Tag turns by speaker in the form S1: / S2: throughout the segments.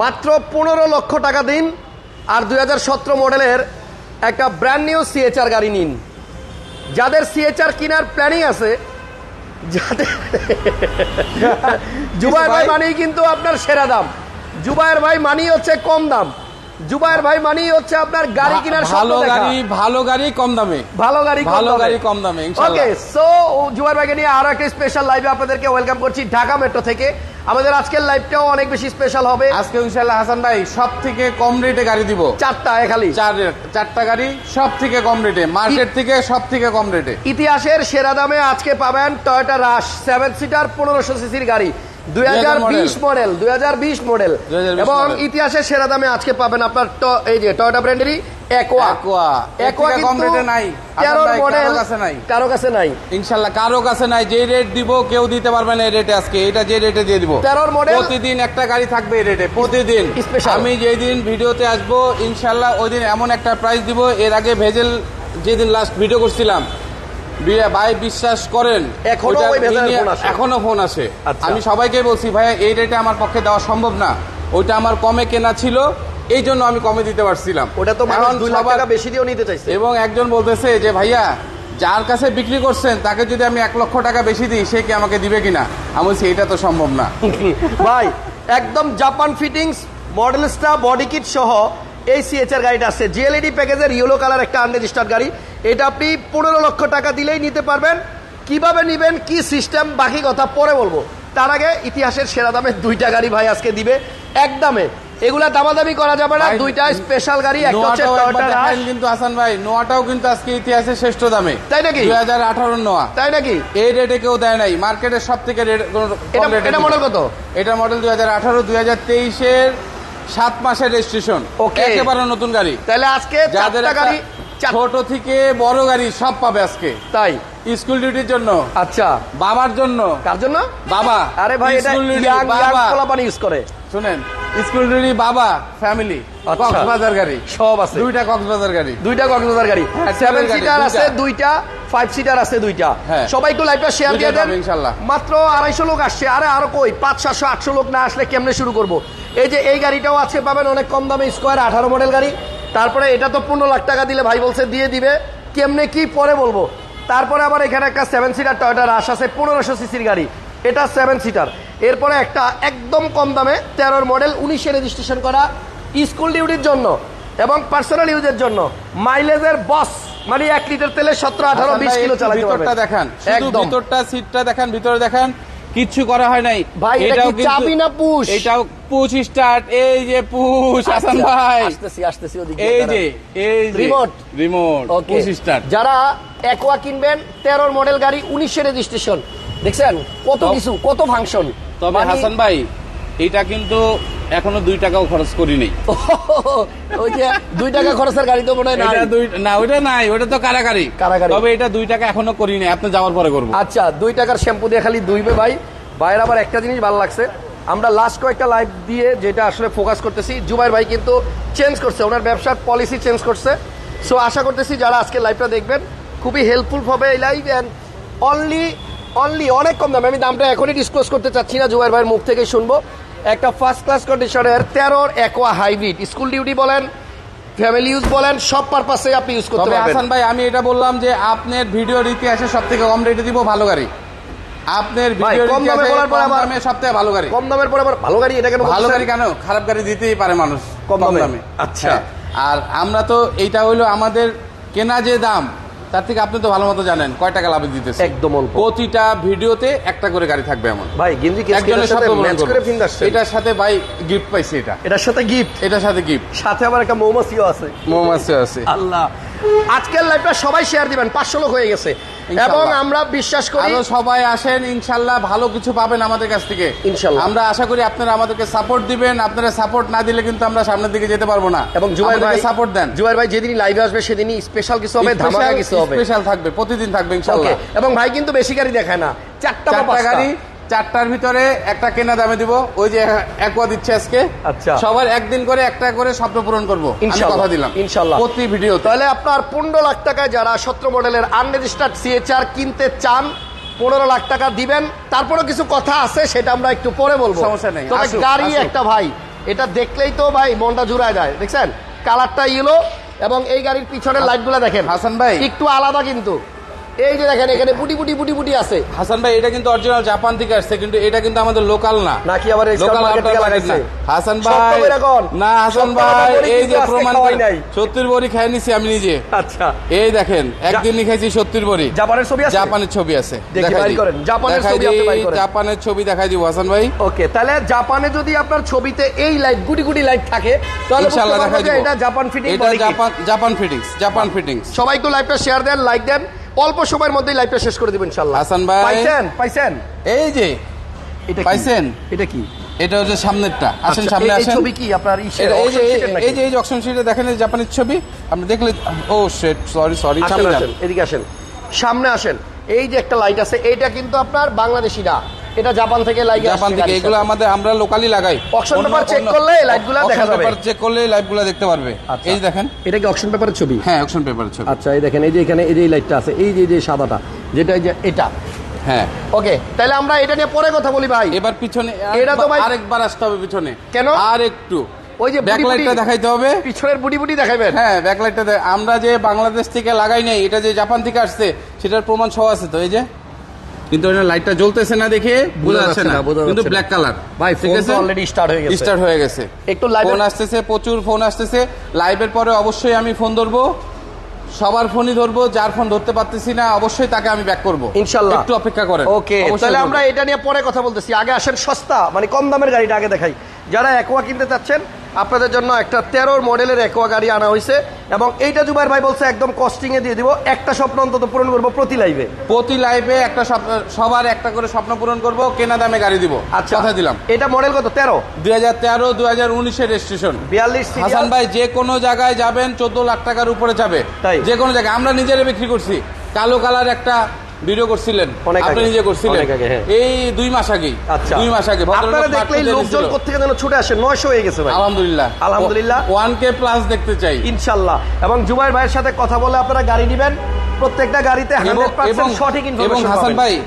S1: মাত্র পনেরো লক্ষ টাকা দিন আর দু হাজার সতেরো মডেলের একটা ব্র্যান্ড নিউ সিএচআর গাড়ি নিন। যাদের সিএচআর কেনার প্ল্যানিং আছে যাদের জুবাইর ভাই মানেই কিন্তু আপনার সেরা দাম। জুবায়ের ভাই মানেই হচ্ছে কম দাম। জুবাইর ভাই মানেই হচ্ছে আপনার গাড়ি কেনার
S2: ভালো গাড়ি ভালো গাড়ি কম দামে।
S1: ভালো গাড়ি
S2: ভালো গাড়ি কম দামে, ইনশাআল্লাহ।
S1: ওকে সো জুবাইর ভাইকে নিয়ে আরও একটা স্পেশাল লাইভে আপনাদেরকে ওয়েলকাম করছি ঢাকা মেট্রো থেকে। আমাদের আজকের লাইভটাও অনেক বেশি স্পেশাল হবে।
S2: আজকে ইনশাল্লাহ হাসান ভাই সব থেকে কম রেটে গাড়ি দিব।
S1: চারটা খালি।
S2: চার চারটা গাড়ি সব থেকে কম রেটে মার্কেট থেকে সব থেকে কম রেটে
S1: ইতিহাসের সেরা দামে আজকে পাবেন টয়োটা রাশ সেভেন সিটার পনেরোশো সিসির গাড়ি। মডেল এবং। ইতিহাসের সেরা দামে আজকে পাবেন আপনার ট- এই যে টয়োটা ব্র্যান্ডেরই একোয়া
S2: Aqua।
S1: একোয়া
S2: কম রেটে নাই। হাসান
S1: তেরোর মডেল
S2: কাছে নাই।
S1: কারও কাছে নাই
S2: কারও কাছে নাই যে রেট দিব কেউ দিতে পারবে না এই রেটে আজকে এটা যে রেটে দিয়ে দিব
S1: 13 model।
S2: প্রতিদিন একটা গাড়ি থাকবে এই রেটে প্রতিদিন। আমি যেই দিন ভিডিওতে আসব ইনশাল্লাহ ওই দিন এমন একটা প্রাইস দিব এর আগে ভেজেল যেদিন লাস্ট ভিডিও করছিলাম ভাই বিশ্বাস করেন এখনও
S1: ফোন আসে?
S2: এখনও ফোন আসে।
S1: আচ্ছা।
S2: আমি সবাইকে বলছি ভাইয়া এই রেটে আমার পক্ষে দেওয়া সম্ভব না। ওইটা আমার কমে কেনা ছিল এই জন্য আমি কমে দিতে পারছিলাম।
S1: ওটা তো টাকা বেশি দিয়েও নিতে চাইছে।
S2: এবং একজন বলতেছে যে ভাইয়া যার কাছে বিক্রি করছেন তাকে যদি আমি এক লক্ষ টাকা বেশি দিই সে কি আমাকে দিবে কিনা? আমি বলছি এটা তো সম্ভব না।
S1: ভাই একদম Japan fittings model star body kit সহ এই সিএচআর গাড়িটা আছে। জিএলইডি প্যাকেজের ইয়েলো কালার একটা আনরেজিস্টার্ড গাড়ি। এটা আপনি পনেরো লক্ষ টাকা দিলেই নিতে পারবেন। কীভাবে নিবেন কি সিস্টেম বাকি কথা পরে বলব। তার আগে ইতিহাসের সেরা দামে দুইটা গাড়ি ভাই আজকে দিবে। এক দামে। এগুলা দামাদামি করা যাবে না। দুইটা স্পেশাল গাড়ি একটা হচ্ছে টয়োটা রাশ
S2: কিন্তু হাসান ভাই নোয়াটাও কিন্তু আজকে ইতিহাসে শ্রেষ্ঠ দামে।
S1: তাই নাকি?
S2: দুই হাজার আঠারো নোয়া।
S1: তাই নাকি?
S2: এই রেটে কেউ দেয় নাই। মার্কেটের সব থেকে রেট-
S1: এটা- এটা মডেল কত?
S2: এটা মডেল দুই হাজার আঠারো দুই হাজার তেইশের সাত মাসের রেজিস্ট্রেশন
S1: ওকে
S2: একেবারে নতুন গাড়ি।
S1: তাহলে আজকে চারটা গাড়ি
S2: ছোট থেকে বড় গাড়ি সব পাবে আজকে।
S1: তাই?
S2: স্কুল ডিউটির জন্য।
S1: আচ্ছা।
S2: বাবার জন্য।
S1: কার জন্য?
S2: বাবা।
S1: আরে ভাই এটা
S2: বাবা।
S1: ইউজ করে।
S2: শুনেন স্কুল ডিউটি বাবা ফ্যামিলি
S1: আচ্ছা।
S2: কক্সবাজার গাড়ি।
S1: সব আছে।
S2: দুইটা কক্সবাজার গাড়ি।
S1: দুইটা কক্সবাজার গাড়ি।
S2: হ্যাঁ,
S1: সেভেন সিটার আছে দুইটা। ফাইভ সিটার আছে দুইটা।
S2: হ্যাঁ।
S1: সবাই একটু লাইভটা শেয়ার দিয়ে দেন।
S2: পাবে
S1: মাত্র আড়াইশো লোক আসছে। আরে আরও কই? পাঁচ সাতশো আটশো লোক না আসলে কেমনে শুরু করব? এই যে এই গাড়িটাও আছে পাবেন অনেক কম দামে স্কোয়ার আঠারো মডেল গাড়ি। তারপরে এটা তো পনেরো লাখ টাকা দিলে ভাই বলছে দিয়ে দিবে। কেমনে কি পরে বলব? তারপরে আবার এখানে একটা সেভেন সিটার টয়টা রাশ আছে পনেরোশো সিসির গাড়ি। এটা সেভেন সিটার এরপরে একটা একদম কম দামে তেরোর মডেল উনিশে রেজিস্ট্রেশন করা স্কুল ডিউটির জন্য এবং পার্সোনাল ইউজের জন্য। মাইলেজের বস মানে এক লিটার তেলে সতেরো আঠারো বিশ কিলো চালাতে
S2: দেখান
S1: একদম।
S2: ভিতরটা সিটটা দেখান ভিতরে দেখান কিচ্ছু করা হয় নাই।
S1: ভাই, এটা
S2: এটাও
S1: কি চাবি না পুশ?
S2: এটাও পুশ স্টার্ট এই যে পুশ হাসান
S1: আচ্ছা,
S2: ভাই।
S1: আসতেছি আসতেছি ওদিকে
S2: এই যে এই যে রিমোট
S1: রিমোট.
S2: Push start.
S1: যারা একোয়া কিনবেন 13 এর মডেল গাড়ি 19 এর রেজিস্ট্রেশন দেখছেন? কত কিছু কত ফাংশন
S2: তবে হাসান ভাই এটা কিন্তু এখনও দুই টাকাও খরচ করি নেই
S1: ওই যে দুই টাকা খরচের গাড়ি তো মনে হয়
S2: না ওটা নাই ওটা তো কারাগারি।
S1: কারাগারি।
S2: তবে এটা দুই টাকা এখনও করি নাই আপনি যাওয়ার পরে করব।
S1: আচ্ছা দুই টাকার শ্যাম্পু দিয়ে খালি দুইবে ভাই। ভাইয়ের আবার একটা জিনিস ভালো লাগছে। আমরা লাস্ট কয়েকটা লাইভ দিয়ে যেটা আসলে ফোকাস করতেছি জুবাইর ভাই কিন্তু চেঞ্জ করছে ওনার ব্যবসার পলিসি চেঞ্জ করছে। সো আশা করতেছি যারা আজকে লাইভটা দেখবেন খুবই হেল্পফুল হবে এই লাইভ অ্যান্ড অনলি অনলি অনেক কম দামে আমি দামটা এখনই ডিসক্লোজ করতে চাচ্ছি না জুবাইর ভাইয়ের মুখ থেকে শুনব। একটা ফার্স্ট ক্লাস কন্ডিশনের তেরোর একোয়া হাইব্রিড স্কুল ডিউটি বলেন ফ্যামিলি ইউজ বলেন সব পারপাসে আপনি ইউজ করতে পারবেন।
S2: হাসান ভাই আমি এটা বললাম যে আপনার ভিডিওর ইতিহাসে সব থেকে কম রেটে দিব ভালো গাড়ি। আপনার ভিডিওর
S1: কম দামে বলার পর আবার-
S2: দামে সব থেকে ভালো গাড়ি।
S1: কম দামের পরে আবার ভালো গাড়ি এটা কেন
S2: ভালো গাড়ি কেন? খারাপ গাড়ি দিতেই পারে মানুষ
S1: কম দামে? আচ্ছা।
S2: হ্যাঁ। আর আমরা তো এইটা হইল আমাদের কেনা যে দাম তার থেকে আপনি তো ভালো মতো জানেন কয় টাকা লাভে দিতেছে।
S1: একদম অল্প।
S2: প্রতিটা ভিডিওতে একটা করে গাড়ি থাকবে এমন।
S1: ভাই গেঞ্জি
S2: একজনের সাথে
S1: ম্যাচ করে ফিন
S2: এটার সাথে ভাই গিফট পাইছে এটা।
S1: এটার সাথে গিফট
S2: এটার সাথে গিফট
S1: সাথে আবার একটা মৌমাছিও আছে।
S2: মৌমাছি আছে।
S1: আল্লাহ। আজকের লাইভটা সবাই শেয়ার দিবেন পাঁচশো লোক হয়ে গেছে। এবং আমরা বিশ্বাস করি
S2: সবাই আসেন ইনশাল্লাহ ভালো কিছু পাবেন আমাদের কাছ থেকে।
S1: ইনশাল্লাহ।
S2: আমরা আশা করি আপনারা আমাদেরকে সাপোর্ট দিবেন আপনারা সাপোর্ট না দিলে কিন্তু আমরা সামনের দিকে যেতে পারব না।
S1: এবং জুবাইর ভাই
S2: সাপোর্ট দেন।
S1: জুবাইর ভাই যেদিনই লাইভে আসবে সেদিনই স্পেশাল কিছু হবে ধামাকা কিছু হবে।
S2: স্পেশাল থাকবে প্রতিদিন থাকবে ইনশাল্লাহ।
S1: এবং ভাই কিন্তু বেশি গাড়ি দেখায় না। চারটা
S2: গাড়ি চারটার ভিতরে একটা কেনা দামে দিব। ওই যে একোয়া দিচ্ছে আজকে।
S1: আচ্ছা।
S2: সবার একদিন করে একটা করে স্বপ্ন পূরণ করব।
S1: ইনশাল্লাহ,
S2: কথা দিলাম।
S1: ইনশাল্লাহ।
S2: প্রতি ভিডিও
S1: তাহলে আপনার পনেরো লাখ টাকায় যারা সতেরো মডেলের আনরেজিস্টার্ড সিএচআর কিনতে চান পনেরো লাখ টাকা দিবেন। তারপরে কিছু কথা আছে সেটা আমরা একটু পরে বলব।
S2: সমস্যা নেই,
S1: তবে গাড়ি একটা ভাই এটা দেখলেই তো ভাই মনটা জুড়ায় যায় দেখছেন? কালারটা ইয়েলো এবং এই গাড়ির পিছনের লাইটগুলো দেখেন।
S2: হাসান ভাই।
S1: একটু আলাদা কিন্তু। এই যে দেখেন এখানে বুটি বুটি বুটি বুটি আছে।
S2: হাসান ভাই এটা কিন্তু অরিজিনাল জাপান থেকে আসছে কিন্তু এটা কিন্তু আমাদের লোকাল না।
S1: নাকি আবার এই
S2: লোকাল
S1: market থেকে লাগাইছে?
S2: হাসান ভাই না হাসান ভাই এই যে প্রমাণ
S1: নাই।
S2: সত্যির বড়ি খাই নিছি আমি নিজে।
S1: আচ্ছা।
S2: এই দেখেন একদিন খাইছি সত্যির বড়ি।
S1: জাপানের ছবি আছে?
S2: জাপানের ছবি আছে
S1: দেখি,
S2: দেখাই
S1: করেন। জাপানের ছবি আপনি বাইর করেন।
S2: জাপানের ছবি দেখাই দিব হাসান ভাই।
S1: ওকে তাহলে জাপানে যদি আপনার ছবিতে এই লাইট গুটি গুটি লাইট থাকে তাহলে
S2: ইনশাআল্লাহ দেখাই দিব।
S1: এটা জাপান ফিটিং
S2: এটা Japan Japan fittings Japan fittings
S1: সবাই একটু লাইভটা শেয়ার দেন লাইক দেন। অল্প সময়ের মধ্যেই লাইভটা শেষ করে দিবেন ইনশাআল্লাহ।
S2: হাসান ভাই।
S1: পাইছেন? পাইছেন?
S2: এই যে
S1: এটা
S2: পাইছেন?
S1: এটা কি?
S2: এটা হচ্ছে সামনেরটা। আসেন
S1: আচ্ছা,
S2: সামনে
S1: আসেন এই
S2: আসেন।
S1: ছবি কি? আপনার
S2: এই যে এই- যে এই যে অপশন শিটে দেখেন এই জাপানের ছবি। আপনি দেখলে ও শিট সরি সরি সামনে
S1: আসেন, এদিকে আসেন। সামনে আসেন। এই যে একটা লাইট আছে এটা কিন্তু আপনার বাংলাদেশি না এটা জাপান থেকে লাইট
S2: জাপান থেকে এগুলো আমাদের আমরা লোকালি লাগাই।
S1: Auction paper check করলে lightগুলা দেখা যাবে।
S2: চেক করলে লাইটগুলো দেখতে পারবে।
S1: আচ্ছা।
S2: এই দেখেন।
S1: এটা কি অকশন পেপারের ছবি?
S2: হ্যাঁ অপশন পেপার ছবি।
S1: আচ্ছা এই দেখেন এই যে এখানে এই যে লাইটটা আছে এই যে যে সাদাটা যেটা এই যে এটা।
S2: হ্যাঁ।
S1: ওকে তাহলে আমরা এটা নিয়ে পরে কথা বলি ভাই।
S2: এবার পিছনে
S1: এটা তো ভাই-
S2: আরেকবার আসতে হবে পিছনে।
S1: কেন?
S2: আর একটু।
S1: ওই যে
S2: ব্যাকলাইটটা দেখাইতে হবে।
S1: পিছনের বুটি বুটি দেখাবেন
S2: হ্যাঁ ব্যাকলাইটটা আমরা যে বাংলাদেশ থেকে লাগাই নাই এটা যে জাপান থেকে আসছে সেটার প্রমাণ সহ আছে তো এই যে। কিন্তু এটা লাইটটা জ্বলতেছে না দেখে বোঝা যাচ্ছে না। কিন্তু ব্ল্যাক কালার
S1: ভাই ফোন তো অলরেডি স্টার্ট হয়ে গেছে।
S2: স্টার্ট হয়ে গেছে।
S1: একটু live
S2: ফোন আসতেছে প্রচুর ফোন আসতেছে। লাইভের পরে অবশ্যই আমি ফোন ধরবো। সবার ফোনই ধরবো যার ফোন ধরতে পারতেছি না অবশ্যই তাকে আমি ব্যাক করব।
S1: ইনশাল্লাহ।
S2: একটু অপেক্ষা করেন।
S1: ওকে তাহলে আমরা এটা নিয়ে পরে কথা বলতেছি। আগে আসেন সস্তা মানে কম দামের গাড়িটা আগে দেখাই। যারা একোয়া কিনতে চাচ্ছেন আপনাদের জন্য একটা তেরোর মডেলের একোয়া গাড়ি আনা হয়েছে এবং এইটা জুবাইর ভাই বলছে একদম কস্টিং এ দিয়ে দিব। একটা স্বপ্ন অন্তত পূরণ করব প্রতি লাইভে
S2: প্রতি লাইভে একটা স্বপ্ন- সবার একটা করে স্বপ্ন পূরণ করব কেনা দামে গাড়ি দিব।
S1: আচ্ছা।
S2: কথা দিলাম।
S1: এটা মডেল কত? তেরো?
S2: দুই হাজার তেরো দুই হাজার উনিশের রেজিস্ট্রেশন
S1: বিয়াল্লিশ
S2: হাসান ভাই যে কোনো জায়গায় যাবেন চোদ্দ লাখ টাকার উপরে যাবে।
S1: তাই?
S2: যে কোনো জায়গায়। আমরা নিজেরা বিক্রি করছি। কালো কালার একটা ভিডিও করছিলেন। আপনি নিজে করছিলেন।
S1: আগে, হ্যাঁ।
S2: এই দুই মাস আগেই
S1: আচ্ছা।
S2: দুই মাস আগে
S1: আপনারা দেখলেই লোকজন। কোথেকে যেন ছুটে আসে নয়শো হয়ে গেছে ভাই।
S2: আলহামদুলিল্লাহ।
S1: আলহামদুলিল্লাহ।
S2: ওয়ান কে প্লাস দেখতে চাই।
S1: ইনশাল্লাহ। এবং জুবাইর ভাইয়ের সাথে কথা বলে আপনারা গাড়ি নেবেন। প্রত্যেকটা গাড়িতে
S2: এবং
S1: হান্ড্রেড
S2: এবং
S1: পার্সেন্ট সঠিক
S2: এবং হাসান ভাই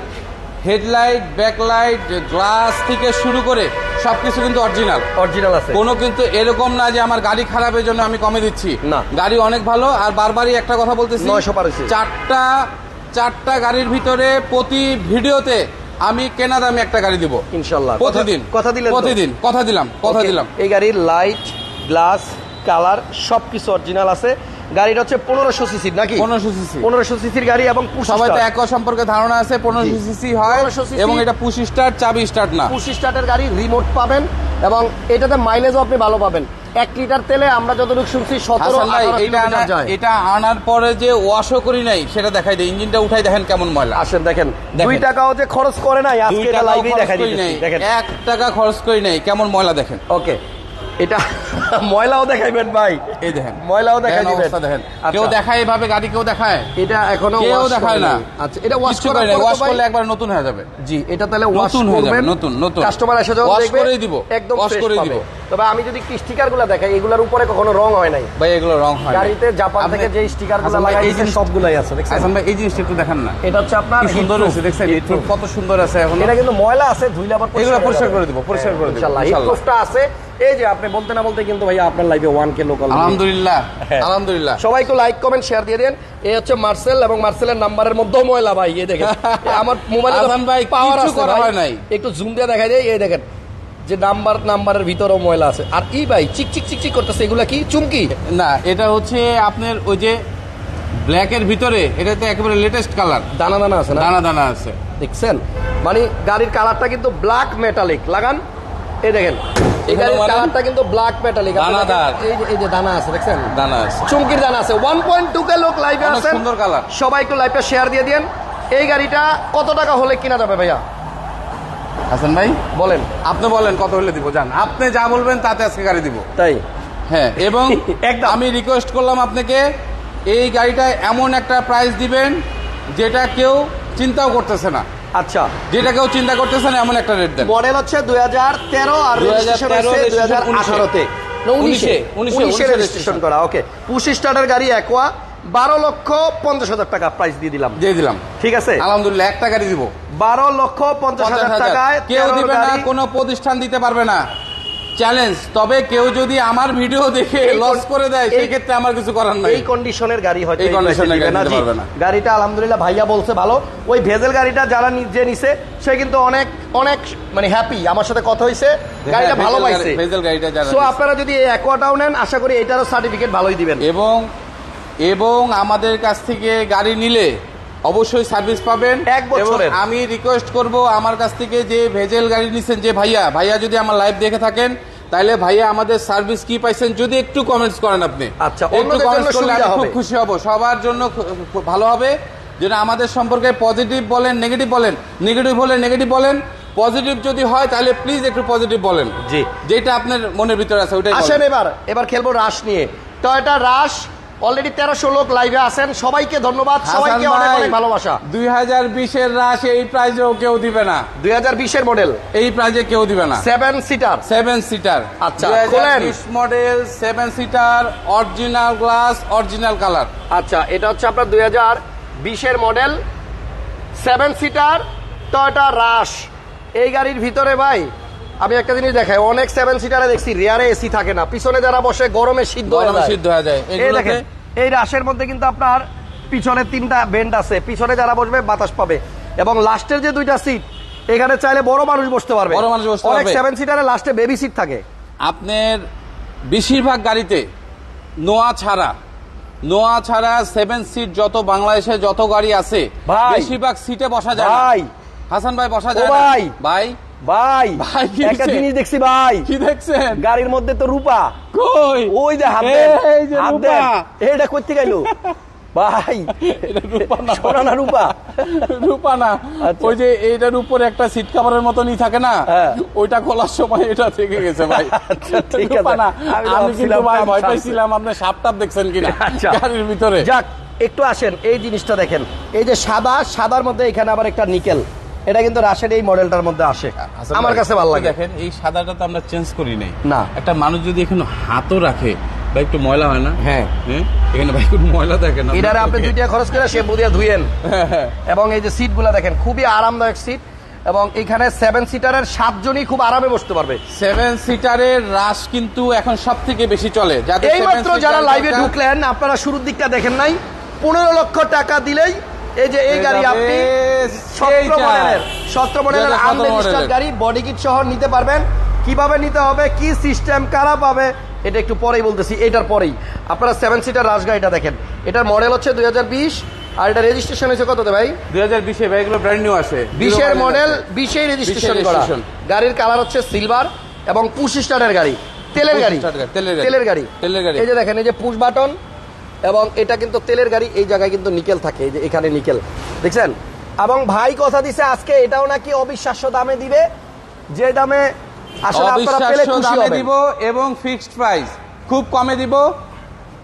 S2: হেডলাইট ব্যাকলাইট গ্লাস থেকে শুরু করে সবকিছু কিন্তু অরিজিনাল
S1: অরিজিনাল আছে।
S2: কোনো কিন্তু এরকম না যে আমার গাড়ি খারাপের জন্য আমি কমে দিচ্ছি।
S1: না।
S2: গাড়ি অনেক ভালো আর বারবারই একটা কথা বলতেছি।
S1: 900 পার হয়েছে।
S2: চারটা চারটা গাড়ির ভিতরে প্রতি ভিডিওতে আমি কেনা দামে একটা গাড়ি দিব।
S1: ইনশাল্লাহ।
S2: প্রতিদিন।
S1: কথা দিলেন
S2: প্রতিদিন। কথা দিলাম কথা দিলাম।
S1: এই গাড়ির লাইট গ্লাস কালার সবকিছু অরিজিনাল আছে। গাড়িটা হচ্ছে পনেরোশো সিসির নাকি?
S2: 1500 cc
S1: পনেরোশো সিসির গাড়ি এবং
S2: সবাই তো এক সম্পর্কে ধারণা আছে পনেরোশো। সিসি হয়
S1: 1500
S2: এবং এটা পুশ স্টার্ট চাবি স্টার্ট না।
S1: পুশি স্টার্টের গাড়ি রিমোট পাবেন এবং এটাতে মাইলেজও আপনি ভালো পাবেন। এক লিটার তেলে আমরা যতটুকু শুনছি সতেরো
S2: এটা আনা- এটা আনার পরে যে ওয়াশও করি নাই সেটা দেখাই দেয় ইঞ্জিনটা উঠাই দেখেন কেমন ময়লা।
S1: আসেন দেখেন। দুই টাকাও যে খরচ করে নাই আজকে এটা লাইভেই দেখাই দেখেন।
S2: এক টাকা খরচ করি নাই কেমন ময়লা দেখেন।
S1: ওকে। এটা ময়লাও দেখাইবেন ভাই।
S2: এই দেখেন।
S1: ময়লাও দেখাই দিবেন
S2: দেখেন।
S1: আচ্ছা।
S2: কেউ দেখায় এভাবে গাড়ি কেউ দেখায়?
S1: এটা এখনও
S2: কেউ দেখায় না।
S1: আচ্ছা এটা ওয়াশ
S2: করে
S1: পরে
S2: ওয়াশ করলে একবার নতুন হয়ে যাবে।
S1: জি এটা তাহলে ওয়াশ
S2: হয়ে যাবে, নতুন, নতুন।
S1: কাস্টমার এসে যখন দেখবে
S2: করেই দিব,
S1: একদম
S2: করেই দিব।
S1: তবে আমি যদি স্টিকারগুলো দেখাই এগুলোর উপরে কখনো রং হয় নাই।
S2: ভাই এগুলো রং হয়
S1: গাড়িতে জাপান থেকে যে
S2: স্টিকারগুলো
S1: লাগাই
S2: এই জিনিস-
S1: সবগুলাই আছে দেখছেন?
S2: হাসান ভাই এই জিনিসটা একটু দেখান না।
S1: এটা হচ্ছে আপনার
S2: সুন্দর হয়েছে দেখছেন? কত সুন্দর আছে এখন।
S1: এটা কিন্তু ময়লা আছে ধুইলে আবার
S2: এগুলো পরিষ্কার করে দিব, পরিষ্কার করে দিব,
S1: ইনশাআল্লাহ
S2: ইনশাআল্লাহ।
S1: আছে এই যে আপনি বলতে না বলতে কিন্তু ভাইয়া আপনার লাইভে ওয়ান কে লোকাল
S2: আলহামদুলিল্লাহ
S1: হ্যাঁ।
S2: আলহামদুলিল্লাহ।
S1: সবাইকে লাইক কমেন্ট শেয়ার দিয়ে দেন। এই হচ্ছে মার্সেল এবং মার্সেলের নাম্বারের মধ্যেও ময়লা ভাই এই দেখেন। আমার মোবাইলে
S2: আজান ভাই,
S1: পাওয়ার
S2: কিছু
S1: আছে
S2: করা হয় নাই।
S1: একটু জুম দিয়ে দেখা যায় এই দেখেন। যে নাম্বার নাম্বারের ভিতরেও ময়লা আছে। আর ই ভাই চিক চিক চিক চিক করতেছে এগুলা কি? চুমকি?
S2: না এটা হচ্ছে আপনার ওই যে ব্ল্যাকের ভিতরে এটা তো একেবারে লেটেস্ট কালার
S1: দানা দানা আছে না?
S2: দানা দানা আছে।
S1: দেখছেন? মানে গাড়ির কালারটা কিন্তু ব্ল্যাক মেটালিক লাগান। এই দেখেন। এই গাড়ির। কালারটা কিন্তু ব্ল্যাক মেটালিক
S2: দানাদার।
S1: এই যে এই যে দানা আছে দেখছেন?
S2: দানা আছে।
S1: চুমকির দানা আছে। কে লোক লাইভে
S2: অনেক
S1: আছেন।
S2: সুন্দর কালার
S1: সবাই একটু শেয়ার দিয়ে দিন এই গাড়িটা কত টাকা হলে কিনা যাবে ভাইয়া?
S2: হাসান ভাই?
S1: বলেন।
S2: আপনি বলেন কত হলে দিব জান। আপনি যা বলবেন তাতে আজকে গাড়ি দিব।
S1: তাই?
S2: হ্যাঁ এবং
S1: একদম।
S2: আমি রিকোয়েস্ট করলাম আপনাকে এই গাড়িটা এমন একটা প্রাইস দিবেন যেটা কেউ চিন্তাও করতেছে না।
S1: আচ্ছা
S2: যেটা কেউ চিন্তা করতেছে না এমন একটা রেট দেন।
S1: মডেল হচ্ছে দুই হাজার তেরো আর
S2: 2013
S1: রেজিস্ট্রেশন হচ্ছে দুই হাজার আঠারোতে। উনিশে
S2: উনিশে,
S1: উনিশে রেজিস্ট্রেশন করা ওকে পুশি স্টার্টের গাড়ি একোয়া বারো লক্ষ পঞ্চাশ হাজার টাকা প্রাইস দিয়ে দিলাম।
S2: দিয়ে দিলাম।
S1: ঠিক আছে?
S2: আলহামদুলিল্লাহ একটা গাড়ি দিব।
S1: বারো লক্ষ পঞ্চাশ হাজার টাকায়
S2: কেউ দিবে না কোনো প্রতিষ্ঠান দিতে পারবে না। চ্যালেঞ্জ তবে কেউ যদি আমার ভিডিও দেখে লস করে দেয় সেই ক্ষেত্রে আমার কিছু করার নাই।
S1: এই কন্ডিশনের গাড়ি হয়তো
S2: এই কন্ডিশনের গাড়ি পারবে না।
S1: গাড়িটা আলহামদুলিল্লাহ ভাইয়া বলছে ভালো। ওই ভেজেল গাড়িটা যারা নি- যে নিছে সে কিন্তু অনেক অনেক মানে হ্যাপি আমার সাথে কথা হয়েছে গাড়িটা ভালো পাইছে।
S2: ভেজেল গাড়িটা যারা
S1: সো আপনারা যদি এই অ্যাকোয়াটাও নেন আশা করি এটারও সার্টিফিকেট ভালোই দিবেন।
S2: এবং এবং আমাদের কাছ থেকে গাড়ি নিলে অবশ্যই সার্ভিস পাবেন।
S1: এক বছরের।
S2: আমি রিকোয়েস্ট করব আমার কাছ থেকে যে ভেজেল গাড়ি নিছেন যে ভাইয়া ভাইয়া যদি আমার লাইভ দেখে থাকেন তাহলে ভাইয়া আমাদের সার্ভিস কি পাইছেন যদি একটু কমেন্টস করেন আপনি।
S1: আচ্ছা,
S2: একটু কমেন্টস করলে আমি খুব খুশি হব। সবার জন্য ভালো হবে। যেন আমাদের সম্পর্কে পজিটিভ বলেন নেগেটিভ বলেন। নেগেটিভ হলে নেগেটিভ বলেন পজিটিভ যদি হয় তাহলে প্লিজ একটু পজিটিভ বলেন।
S1: জি।
S2: যেটা আপনার মনের ভিতরে আছে ওইটাই
S1: আসেন এবার এবার খেলব রাশ নিয়ে। টয়টা রাশ অলরেডি তেরোশো লোক লাইভে আছেন। সবাইকে ধন্যবাদ। সবাইকে অনেক অনেক ভালোবাসা।
S2: দুই হাজার বিশের রাশ এই প্রাইজেও কেউ দিবে না।
S1: দুই হাজার বিশের মডেল
S2: এই প্রাইজে কেউ দিবে না।
S1: সেভেন সিটার
S2: সেভেন সিটার
S1: আচ্ছা।
S2: Model seven seater original glass original colour
S1: আচ্ছা এটা হচ্ছে আপনার দুই হাজার বিশের model seven seater Toyota Rush এই গাড়ির ভিতরে ভাই আমি একটা জিনিস দেখাই অনেক সেভেন সিটারে দেখছি রেয়ারে এসি থাকে না পিছনে যারা বসে গরমে সিদ্ধ হয়ে যায়।
S2: সিদ্ধ হয়ে যায়।
S1: এই দেখেন এই রাশের মধ্যে কিন্তু আপনার পিছনে তিনটা বেন্ড আছে পিছনে যারা বসবে বাতাস পাবে। এবং লাস্টের যে দুইটা সিট এখানে চাইলে বড় মানুষ বসতে পারবে।
S2: বড় মানুষ বসতে পারবে।
S1: অনেক সেভেন সিটারে লাস্টে বেবি সিট থাকে।
S2: আপনার বেশিরভাগ গাড়িতে নোয়া ছাড়া নোয়া ছাড়া সেভেন সিট যত বাংলাদেশে যত গাড়ি আছে। বেশিরভাগ সিটে বসা যায়
S1: ভাই।
S2: হাসান ভাই বসা যায়
S1: ভাই।
S2: ভাই
S1: ভাই
S2: ভাই, কি
S1: একটা জিনিস দেখছি ভাই।
S2: কি দেখছেন?
S1: গাড়ির মধ্যে তো রূপা।
S2: কই?
S1: ওই যে হাত দেন। এইটা করতে গেল ভাই
S2: রূপা না।
S1: সোনা না রূপা।
S2: রূপা না।
S1: আচ্ছা।
S2: ওই যে এইটার উপরে একটা সিট কাভারের মতনই থাকে না?
S1: হ্যাঁ।
S2: ওইটা খোলার সময় এটা থেকে গেছে ভাই।
S1: আচ্ছা, ঠিক আছে।
S2: না।
S1: আমি
S2: কিন্তু ভাই ভয় পাইছিলাম আপনি সাপ টাপ দেখছেন কিনা?
S1: আচ্ছা।
S2: গাড়ির ভিতরে।
S1: যাক একটু আসেন এই জিনিসটা দেখেন। এই যে সাদা সাদার মধ্যে এখানে আবার একটা নিকেল। এটা কিন্তু রাশের এই মডেলটার মধ্যে আসে। আমার কাছে ভালো লাগে।
S2: দেখেন এই সাদাটা তো আমরা চেঞ্জ করি নাই।
S1: না।
S2: একটা মানুষ যদি এখানে হাতও রাখে বা একটু ময়লা হয় না?
S1: হ্যাঁ।
S2: হ্যাঁ? এখানে ভাই কোনো ময়লা দেখেন না
S1: এটারে আপনি দুইটা খরচ করে সে বুদিয়া ধুয়েন। এবং এই যে সিটগুলো দেখেন খুবই আরামদায়ক সিট এবং এখানে সেভেন সিটারের সাতজনই খুব আরামে বসতে পারবে।
S2: সেভেন সিটারের রাশ কিন্তু এখন সব থেকে বেশি চলে। যাদের
S1: এই
S2: seven
S1: যারা লাইভে ঢুকলেন আপনারা শুরুর দিকটা দেখেন নাই। পনেরো লক্ষ টাকা দিলেই এই যে এই গাড়ি আপনি সতেরো। মডেলের সতেরো মডেলের আনরেজিস্টার্ড গাড়ি বডি কিট সহ নিতে পারবেন। কীভাবে নিতে হবে? কি সিস্টেম কারা পাবে? এটা একটু পরেই বলতেছি। এটার পরেই। আপনারা সেভেন সিটার রাশ গাড়িটা দেখেন। এটার মডেল হচ্ছে দুই হাজার বিশ আর এটা রেজিস্ট্রেশন হয়েছে কততে ভাই?
S2: দুই হাজার বিশে ভাই এগুলো ব্র্যান্ড নিউ আসে।
S1: বিশের মডেল। বিশেই রেজিস্ট্রেশন করা। গাড়ির কালার হচ্ছে সিলভার এবং পুশ স্টারের গাড়ি, তেলের গাড়ি।
S2: তেলের গাড়ি।
S1: তেলের গাড়ি। এই যে দেখেন এই যে পুশ বাটন এবং এটা কিন্তু তেলের গাড়ি এই জায়গায় কিন্তু নিকেল থাকে এই যে এখানে নিকেল। দেখছেন? এবং ভাই কথা দিছে আজকে এটাও নাকি অবিশ্বাস্য দামে দিবে। যে দামে আসলে আপনারা পেলে খুশি
S2: দামে
S1: হবেন।
S2: দিব এবং ফিক্সড প্রাইস খুব কমে দিব।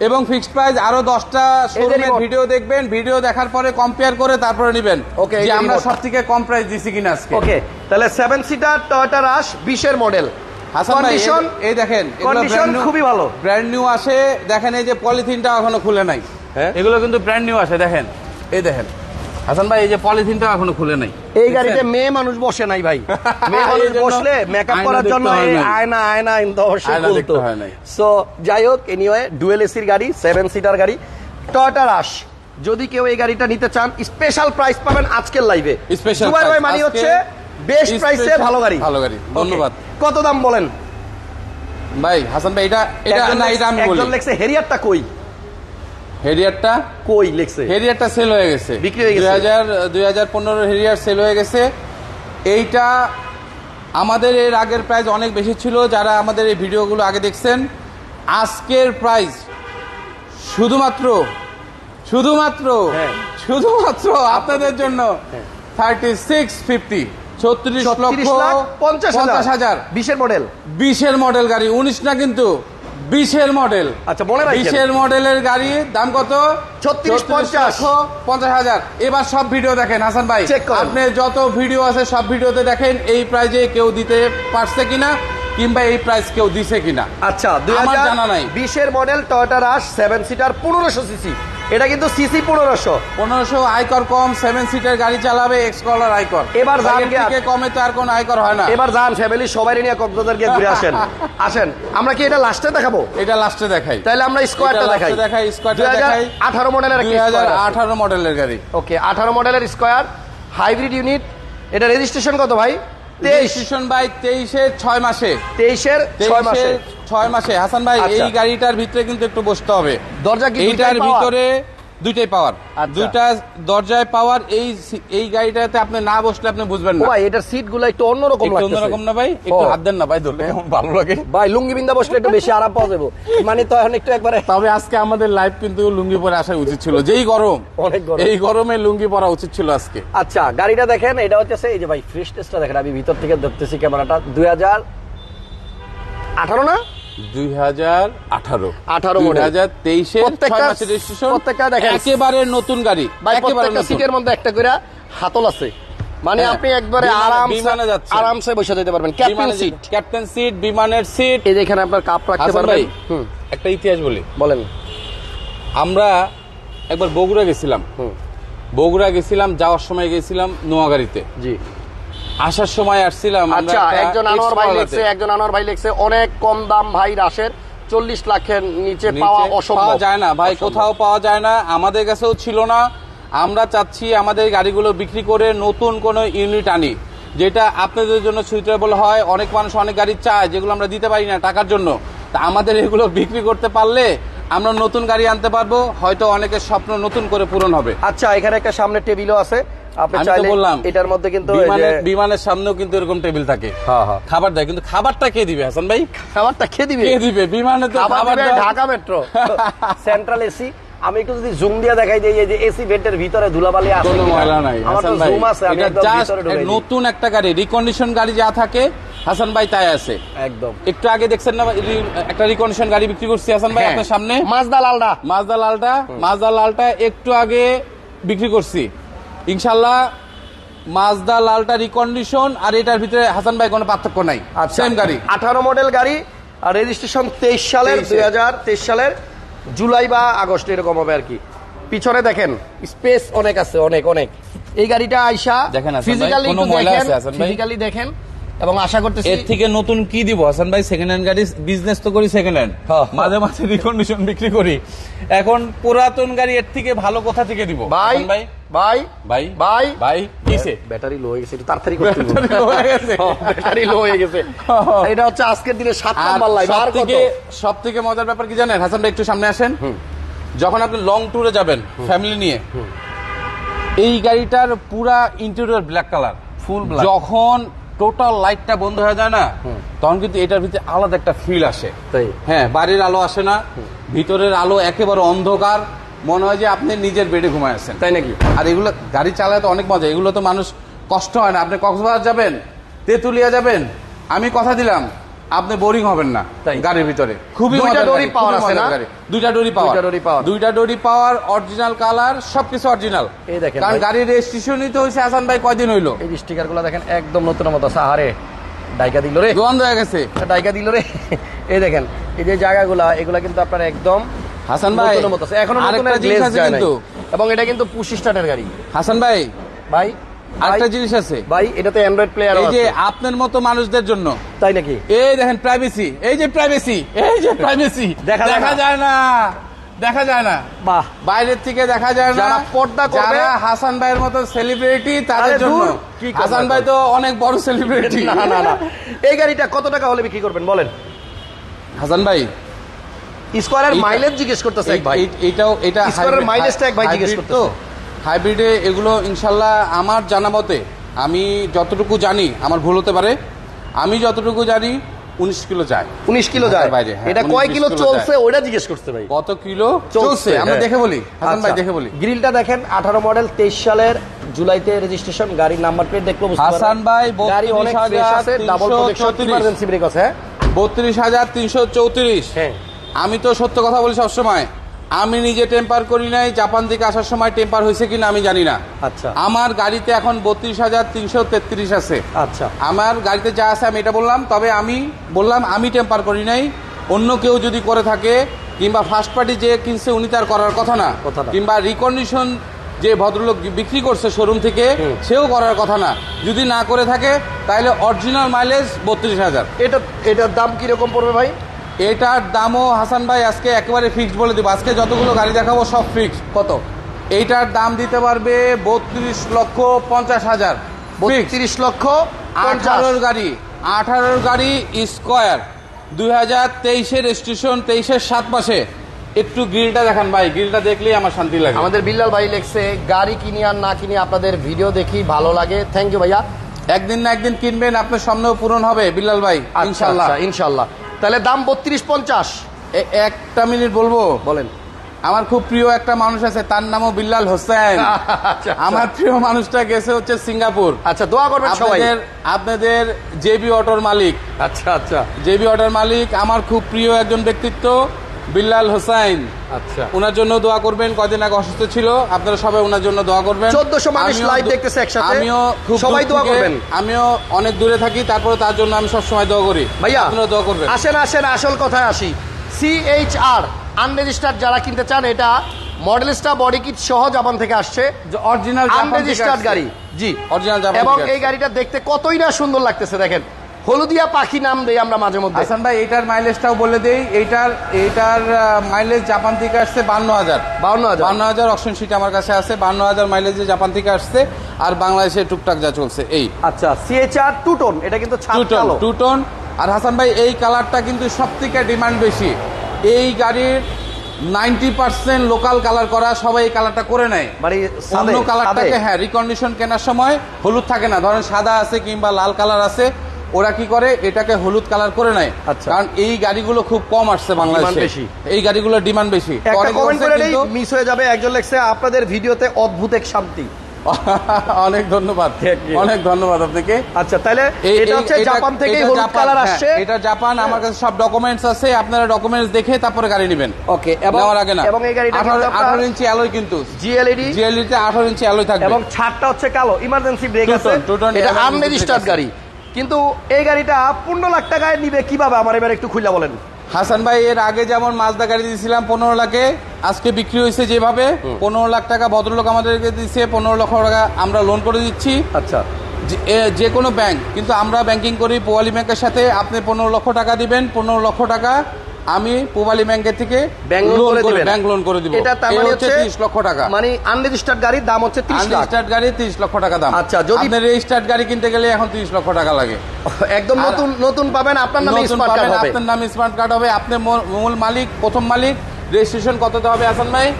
S2: এবং ফিক্সড প্রাইস আরও দশটা শোরুমের ভিডিও দেখবেন ভিডিও দেখার পরে কম্পেয়ার করে তারপরে নেবেন
S1: এই
S2: যে আমরা
S1: remote।
S2: সব থেকে কম প্রাইস দিছি কিনা আজকে।
S1: ওকে তাহলে সেভেন সিটার টয়টা রাশ বিশের মডেল কন্ডিশন
S2: এই- দেখেন
S1: condition খুবই ভালো।
S2: ব্র্যান্ড নিউ আসে দেখেন এই যে পলিথিনটা এখনও খুলে নাই।
S1: হ্যাঁ?
S2: এগুলো কিন্তু ব্র্যান্ড নিউ আসে দেখেন। এই দেখেন। হাসান ভাই এই যে পলিথিনটা এখনও খুলে নাই।
S1: এই গাড়িতে মেয়ে মানুষ বসে নাই ভাই। মেয়ে মানুষ বসলে মেকআপ করার জন্য। আয়না আয়না
S2: নাই।
S1: সো যাই হোক এনিওয়ে ডুয়েল এসির গাড়ি সেভেন সিটার গাড়ি টয়টা রাশ যদি কেউ এই গাড়িটা নিতে চান স্পেশাল প্রাইস পাবেন আজকের লাইভে ভাই মানে হচ্ছে বেস্ট প্রাইসে ভালো গাড়ি।
S2: ভালো গাড়ি, ধন্যবাদ।
S1: কত দাম বলেন?
S2: ভাই হাসান ভাই এটা এটা না এটা আমি বলি।
S1: একজন লেখছে হেরিয়ারটা কই?
S2: হেরিয়ারটা?
S1: কই লেখছে?
S2: হেরিয়ারটা সেল হয়ে গেছে।
S1: বিক্রি হয়ে গেছে।
S2: দুই হাজার দুই হাজার পনেরো হেরিয়ার সেল হয়ে গেছে। এইটা আমাদের এর আগের প্রাইস অনেক বেশি ছিল যারা আমাদের এই ভিডিওগুলো আগে দেখছেন। আজকের প্রাইস শুধুমাত্র শুধুমাত্র
S1: হ্যাঁ।
S2: শুধুমাত্র আপনাদের জন্য থার্টি সিক্স ফিফটি ছত্রিশ
S1: ছত্রিশ
S2: লক্ষ
S1: পঞ্চাশ
S2: পঞ্চাশ
S1: হাজার। বিশের মডেল।
S2: বিশের মডেল গাড়ি উনিশ না কিন্তু বিশের মডেল।
S1: আচ্ছা, মনে
S2: বিশের মডেলের গাড়ি দাম কত?
S1: 36, 50
S2: লক্ষ পঞ্চাশ। হাজার। এবার সব ভিডিও দেখেন হাসান ভাই। আপনি যত ভিডিও আছে সব ভিডিওতে দেখেন এই প্রাইজে কেউ দিতে পারছে কিনা কিংবা এই প্রাইস কেউ দিছে কিনা।
S1: আচ্ছা
S2: আমার জানা নাই।
S1: বিশের model Toyota Rush seven seater পনেরোশো সিসি এটা কিন্তু সিসি পনেরোশো।
S2: পনেরোশো আয়কর কম সেভেন সিটের গাড়ি চালাবে এক্স কলার আয়কর।
S1: এবার যান
S2: কমে তো আর কোনো আয়কর হয় না।
S1: এবার যান ফ্যামিলি সবাই নিয়ে কক্সবাজার গিয়ে ঘুরে আসেন। আসেন আমরা কি এটা লাস্টে দেখাবো?
S2: এটা লাস্টে দেখাই।
S1: তাহলে আমরা স্কোয়ারটা দেখাই।
S2: দেখাই, square টা দেখাই।
S1: আঠারো মডেলের
S2: দুই হাজার আঠারো মডেলের গাড়ি।
S1: ওকে আঠারো মডেলের স্কোয়ার হাইব্রিড ইউনিট এটা রেজিস্ট্রেশন কত ভাই?
S2: তেইশের ছয় মাসে।
S1: তেইশের ছয় মাসে।
S2: ছয় মাসে। হাসান ভাই
S1: আচ্ছা।
S2: এই গাড়িটার ভিতরে কিন্তু একটু বসতে হবে।
S1: দরজা কি
S2: এইটার ভিতরে দুইটাই পাওয়ার
S1: আচ্ছা।
S2: দুইটা দরজায় পাওয়ার এই এই গাড়িটাতে আপনি না বসলে আপনি বুঝবেন না।
S1: ভাই এটার সিটগুলো একটু অন্যরকম
S2: একটু অন্যরকম না ভাই? একটু হাত দেন না ভাই ধরলে ভালো লাগে।
S1: ভাই লুঙ্গি বিন্দা বসলে একটু বেশি আরাম পাওয়া যাব। মানে তো এখন একটু একবারে
S2: তবে আজকে আমাদের লাইভ কিন্তু লুঙ্গি পরে আসা উচিত ছিল। যেই গরম।
S1: অনেক গরম।
S2: এই গরমে লুঙ্গি পরা উচিত ছিল আজকে।
S1: আচ্ছা গাড়িটা দেখেন এটা হচ্ছে এই যে ভাই ফ্রেশ টেস্টটা দেখেন। আমি ভিতর থেকে দেখতেছি ক্যামেরাটা। দুই হাজার আঠারো না?
S2: দুই হাজার আঠারো।
S1: 18
S2: দুই হাজার তেইশে রেজিস্ট্রেশন একেবারে নতুন গাড়ি একেবারে
S1: সিটের মধ্যে একটা করে হাতল আছে। মানে
S2: হ্যাঁ,
S1: আপনি একবারে
S2: বিমানে-
S1: আরাম আরামসে বসে যেতে পারবেন। ক্যাপ্টেন সিট
S2: ক্যাপ্টেন সিট বিমানের সিট
S1: এই যে আপনার কাপ রাখতে পারবেন।
S2: একটা ইতিহাস বলি।
S1: বলেন।
S2: আমরা একবার বগুড়া গেছিলাম। বগুড়া গেছিলাম যাওয়ার সময় গেছিলাম নোয়াগাড়িতে
S1: জি।
S2: আসার সময় আসছিলাম
S1: আচ্ছা একজন আনোয়ার ভাই
S2: Explorer-তে।
S1: একজন আনোয়ার ভাই লেখছে অনেক কম দাম ভাই রাশের চল্লিশ লাখের নিচে
S2: নিচে
S1: পাওয়া অসম্ভব।
S2: পাওয়া যায় না ভাই কোথাও পাওয়া যায় না আমাদের কাছেও ছিল না। আমরা চাচ্ছি আমাদের গাড়িগুলো বিক্রি করে নতুন কোনো ইউনিট আনি যেটা আপনাদের জন্য সুইটেবল হয়। অনেক মানুষ অনেক গাড়ি চায় যেগুলো আমরা দিতে পারি না টাকার জন্য। তা আমাদের এগুলো বিক্রি করতে পারলে আমরা নতুন গাড়ি আনতে পারব হয়তো অনেকের স্বপ্ন নতুন করে পূরণ হবে।
S1: আচ্ছা এখানে একটা সামনে টেবিলও আছে। আপনি চাইলে এটার মধ্যে কিন্তু
S2: বিমানের বিমানের সামনেও কিন্তু এরকম টেবিল থাকে। খাবার দেয় কিন্তু খাবারটা কে দিবে হাসান ভাই?
S1: খাবারটা খেয়ে দিবে?
S2: কে দিবে? বিমানে তো
S1: খাবার
S2: খাবার
S1: দিবে
S2: দেওয়া-
S1: ঢাকা মেট্রো সেন্ট্রাল এসি আমি একটু যদি জুম দিয়ে দেখাই দিই যে এসি ভেন্টের ভিতরে ধুলাবালি আছে
S2: কোনো ময়লা নাই
S1: আমার তো জুম আছে আমি একদম ভিতরে ঢুকাই
S2: নতুন একটা গাড়ি রিকন্ডিশন গাড়ি যা থাকে হাসান ভাই তাই আছে।
S1: একদম।
S2: একটু আগে দেখছেন না একটা রিকন্ডিশন গাড়ি বিক্রি করছি হাসান ভাই
S1: হ্যাঁ।
S2: আপনার সামনে?
S1: মাজদা লালদা
S2: মাজদা লালটা মাজদা লালটা একটু আগে বিক্রি করছি। ইনশাল্লাহ মাজদা লালটা রিকন্ডিশন আর এটার ভিতরে হাসান ভাই কোনো পার্থক্য নাই।
S1: আচ্ছা
S2: সেম গাড়ি।
S1: আঠারো মডেল গাড়ি আর রেজিস্ট্রেশন তেইশ সালের দুই হাজার তেইশ সালের জুলাই বা আগস্ট এরকম হবে আর কি। পিছনে দেখেন স্পেস অনেক আছে অনেক অনেক। এই গাড়িটা আইসা
S2: দেখেন
S1: ফিজিক্যালি ফিজিক্যালি দেখেন এবং আশা করতেছি
S2: এর থেকে নতুন কি দিব হাসান ভাই? সেকেন্ড হ্যান্ড গাড়ি বিজনেস তো করি সেকেন্ড হ্যান্ড
S1: হ্যাঁ।
S2: মাঝে মাঝে রিকন্ডিশন বিক্রি করি। এখন পুরাতন গাড়ি এর থেকে ভালো কোথা থেকে দিব?
S1: ভাই
S2: ভাই?
S1: ভাই
S2: ভাই
S1: ভাই
S2: ভাই কিসে
S1: ব্যাটারি লো হয়ে গেছে একটু তাড়াতাড়ি করতে হবে।
S2: Battery low হয়ে গেছে।
S1: ব্যাটারি লো হয়ে গেছে। এটা হচ্ছে আজকের দিনে সাত নাম্বার লাইভ আর কত?
S2: থেকে সব মজার ব্যাপার কি জানেন? হাসান ভাই একটু সামনে আসেন। যখন আপনি লং ট্যুরে যাবেন ফ্যামিলি নিয়ে এই গাড়িটার পুরা interior black colour
S1: full black
S2: যখন টোটাল লাইটটা বন্ধ হয়ে যায় না তখন কিন্তু এটার ভিতরে আলাদা একটা ফিল আসে। হ্যাঁ বাড়ির আলো আসে না ভিতরের আলো একেবারে অন্ধকার মনে হয় যে আপনি নিজের বেডে ঘুমায় আছেন।
S1: তাই নাকি?
S2: আর এগুলো গাড়ি চালায় তো অনেক মজা এগুলো তো মানুষ কষ্ট হয় না। আপনি কক্সবাজার যাবেন তেঁতুলিয়া যাবেন আমি কথা দিলাম আপনি বোরিং হবেন না। গাড়ির ভিতরে। খুবই
S1: দুইটা ডোরি
S2: গাড়ি,
S1: আছে না?
S2: দুইটা ডোরি পাওয়ার।
S1: দুইটা ডোরি power।
S2: দুইটা ডোরি পাওয়ার অরিজিনাল কালার সবকিছু অরিজিনাল
S1: এই দেখেন
S2: কারণ। গাড়ির রেজিস্ট্রেশনই তো হয়েছে হাসান ভাই কয়দিন হইল?
S1: এই স্টিকারগুলো দেখেন একদম নতুন মতো সাহারে ডাইকা দিল রে।
S2: বন্ধ হয়ে গেছে।
S1: ডাইকা দিল রে। এই দেখেন এই যে জায়গাগুলা এগুলা কিন্তু আপনার একদম
S2: হাসান ভাই।
S1: এখনও নতুন
S2: আরেকটা জিনিস আছে কিন্তু।
S1: এবং এটা কিন্তু পুশ স্টার্টের গাড়ি।
S2: হাসান ভাই
S1: ভাই
S2: আরেকটা জিনিস আছে।
S1: ভাই এটাতে অ্যান্ড্রয়েড প্লেয়ার
S2: এই যে আপনার মতো মানুষদের জন্য।
S1: তাই নাকি?
S2: এই দেখেন প্রাইভেসি এই যে প্রাইভেসি এই যে প্রাইভেসি
S1: দেখা যায়
S2: দেখা
S1: না।
S2: যায় না। দেখা যায় না।
S1: বাহ।
S2: বাইরের থেকে দেখা যায় না।
S1: যারা পর্দা করবে-
S2: যারা হাসান ভাইয়ের মতো সেলিব্রিটি তাদের জন্য। হাসান ভাই তো অনেক বড় সেলিব্রিটি
S1: না না না। এই গাড়িটা কত টাকা হলে বিক্রি করবেন? বলেন।
S2: হাসান ভাই
S1: স্কোয়ারের মাইলেজ জিজ্ঞেস করতেছে এক ভাই।
S2: এটাও এটা
S1: স্কোয়ারের মাইলেজটা এক ভাই জিজ্ঞেস
S2: hybrid তো। হাইব্রিডে এগুলো ইনশাল্লাহ আমার জানা মতে আমি যতটুকু জানি আমার ভুল হতে পারে আমি যতটুকু জানি উনিশ কিলো যায়।
S1: উনিশ কিলো যায়।
S2: ঢাকার বাইরে, হ্যাঁ,
S1: এটা
S2: 19
S1: কয় কিলো চলছে ওটা জিজ্ঞেস করতে ভাই।
S2: কত কিলো
S1: চলছে,
S2: আমরা
S1: হ্যাঁ।
S2: দেখে বলি হাসান ভাই
S1: আচ্ছা,
S2: দেখে বলি।
S1: গ্রিলটা দেখেন আঠারো মডেল তেইশ সালের জুলাইতে রেজিস্ট্রেশন গাড়ির নাম্বার প্লেট দেখল
S2: হাসান ভাই,
S1: গাড়ি অনেক আছে ডাবল প্রোটেকশন ইমার্জেন্সি ব্রেক আছে হ্যাঁ?
S2: বত্রিশ হাজার তিনশো চৌত্রিশ।
S1: হ্যাঁ।
S2: আমি তো সত্য কথা বলি সবসময় আমি নিজে টেম্পার করি নাই জাপান থেকে আসার সময় টেম্পার হয়েছে কিনা আমি জানি না।
S1: আচ্ছা।
S2: আমার গাড়িতে এখন বত্রিশ হাজার তিনশো তেত্রিশ আছে।
S1: আচ্ছা।
S2: আমার গাড়িতে যা আছে আমি এটা বললাম তবে আমি বললাম আমি টেম্পার করি নাই অন্য কেউ যদি করে থাকে কিংবা ফার্স্ট পার্টি যে কিনছে উনি তার করার কথা না কিংবা রিকন্ডিশন যে ভদ্রলোক বিক্রি করছে শোরুম থেকে সেও করার কথা না। যদি না করে থাকে তাহলে অরিজিনাল মাইলেজ বত্রিশ হাজার।
S1: এটা এটার দাম কীরকম পড়বে ভাই?
S2: এটার দামও হাসান ভাই আজকে একেবারে ফিক্সড বলে দেবো। আজকে যতগুলো গাড়ি দেখাবো সব ফিক্সড
S1: কত?
S2: এইটার দাম দিতে পারবে বত্রিশ লক্ষ পঞ্চাশ হাজার।
S1: বত্রিশ লক্ষ
S2: আঠারোর গাড়ি। আঠারোর গাড়ি স্কোয়ার। দুই হাজার তেইশের স্টেশন তেইশের সাত মাসে। একটু গ্রিলটা দেখান ভাই। গ্রিলটা দেখলেই আমার শান্তি লাগে।
S1: আমাদের বিল্লাল ভাই লেখছে গাড়ি কিনি আর না কিনি আপনাদের ভিডিও দেখি ভালো লাগে। থ্যাংক ইউ ভাইয়া।
S2: একদিন না একদিন কিনবেন আপনার স্বপ্নও পূরণ হবে বিল্লাল ভাই
S1: ইনশাল্লাহ।
S2: ইনশাল্লাহ
S1: ইনশাল্লাহ। তাহলে দাম বত্রিশ পঞ্চাশ।
S2: একটা মিনিট বলব?
S1: বলেন।
S2: আমার খুব প্রিয় একটা মানুষ আছে তার নামও বিল্লাল হোসেন।
S1: আচ্ছা,
S2: আমার প্রিয় মানুষটা গেছে হচ্ছে সিঙ্গাপুর।
S1: আচ্ছা দোয়া করবেন
S2: আপনাদের আপনাদের জেবি অটোর মালিক।
S1: আচ্ছা আচ্ছা।
S2: জেবি অটোর মালিক আমার খুব প্রিয় একজন ব্যক্তিত্ব। বিল্লাল হোসাইন।
S1: আচ্ছা।
S2: ওনার জন্য দোয়া করবেন কদিন আগে অসুস্থ ছিল। আপনারা সবাই ওনার জন্য দোয়া করবেন।
S1: 1400 মানুষ
S2: দু-
S1: দেখতেছে একসাথে।
S2: আমিও খুব
S1: সবাই দোয়া করবেন।
S2: আমিও অনেক দূরে থাকি তারপরে তার জন্য আমি সবসময় দোয়া করি।
S1: ভাইয়া
S2: আপনারা দোয়া করবেন।
S1: আসেন আসেন আসল কথায় আসি। সিএইচআর আনরেজিস্টার্ড যারা কিনতে চান এটা মডেলিস্টা বডি কিট সহ জাপান থেকে আসছে।
S2: অরিজিনাল
S1: আনরেজিস্টার্ড গাড়ি। জি।
S2: অরিজিনাল জাপান
S1: এবং এই গাড়িটা দেখতে কতই না সুন্দর লাগতেছে দেখেন। হলুদিয়া পাখি নাম দেই আমরা মাঝে মধ্যে।
S2: হাসান ভাই এইটার মাইলেজটাও বলে দেই। এইটার এইটার মাইলেজ জাপান থেকে আসছে বান্ন হাজার।
S1: বান্ন হাজার।
S2: বান্ন হাজার অপশন সিট আমার কাছে আছে। বান্ন হাজার মাইলেজে জাপান থেকে আসছে। আর বাংলাদেশে টুকটাক যা চলছে এই।
S1: আচ্ছা সিএইচআর টু টোন এটা কিন্তু
S2: টু টোন টু টোন আর হাসান ভাই এই কালারটা কিন্তু সব থেকে ডিমান্ড বেশি। এই গাড়ির নাইনটি পার্সেন্ট লোকাল কালার করা সবাই এই কালারটা করে নেয়।
S1: মানে
S2: অন্য কালারটাকে হ্যাঁ রিকন্ডিশন কেনার সময় হলুদ থাকে না। ধরেন সাদা আছে কিংবা লাল কালার আছে। ওরা কি করে? এটাকে হলুদ কালার করে নেয়।
S1: আচ্ছা।
S2: কারণ এই গাড়িগুলো খুব কম আসছে বাংলাদেশে। এই গাড়িগুলো ডিমান্ড বেশি।
S1: মিস হয়ে যাবে। একজন লেখছে আপনাদের ভিডিওতে অদ্ভুত এক শান্তি।
S2: অনেক ধন্যবাদ। অনেক ধন্যবাদ আপনাকে।
S1: আচ্ছা তাহলে এটা হচ্ছে জাপান হলুদ কালার
S2: হ্যাঁ,
S1: আসছে।
S2: এটা জাপান আমার কাছে সব ডকুমেন্টস আছে। আপনারা ডকুমেন্টস দেখে তারপরে গাড়ি নেবেন।
S1: ওকে এবং
S2: নেওয়ার আগে না।
S1: এবং এই গাড়িটা
S2: আঠারো
S1: কিন্তু আপনার
S2: আঠারো ইঞ্চি অ্যালয় কিন্তু।
S1: জিএলইডি
S2: জিএলইতে আঠারো ইঞ্চি অ্যালয় থাকবে।
S1: এবং ছাদটা হচ্ছে কালো। ইমার্জেন্সি ব্রেক আছে। এটা আনরেজিস্টার্ড গাড়ি। কিন্তু এই গাড়িটা পনেরো লাখ টাকায় নিবে কীভাবে? আমার এবার একটু খুলে বলেন।
S2: হাসান ভাই এর আগে যেমন মাজদা গাড়ি দিয়েছিলাম পনেরো লাখে আজকে বিক্রি হয়েছে যেভাবে পনেরো লাখ টাকা ভদ্রলোক আমাদেরকে দিচ্ছে পনেরো লক্ষ টাকা আমরা লোন করে দিচ্ছি।
S1: আচ্ছা।
S2: যে- যে কোনো ব্যাংক কিন্তু আমরা ব্যাংকিং করি পোয়ালি ব্যাংকের সাথে আপনি পনেরো লক্ষ টাকা দিবেন পনেরো লক্ষ টাকা আমি পোবালি ব্যাংকের থেকে
S1: ব্যাংক লোন করে দিবেন।
S2: ব্যাংক লোন করে দিব।
S1: এটা তার মানে
S2: হচ্ছে
S1: হচ্ছে
S2: তিরিশ লক্ষ টাকা।
S1: মানে আনরেজিস্টার্ড গাড়ির দাম হচ্ছে 30 লাখ।
S2: আনরেজিস্টার্ড গাড়ি তিরিশ লক্ষ টাকা দাম।
S1: আচ্ছা, যদি-
S2: আপনি রেজিস্টার্ড গাড়ি কিনতে গেলে এখন তিরিশ লক্ষ টাকা লাগে।
S1: একদম নতুন নতুন পাবেন আপনার নামে স্মার্ট কার্ড হবে।
S2: আপনার নামে স্মার্ট কার্ড হবে। আপনার মূল- মূল মালিক প্রথম মালিক রেজিস্ট্রেশন কততে হবে আসান ভাই?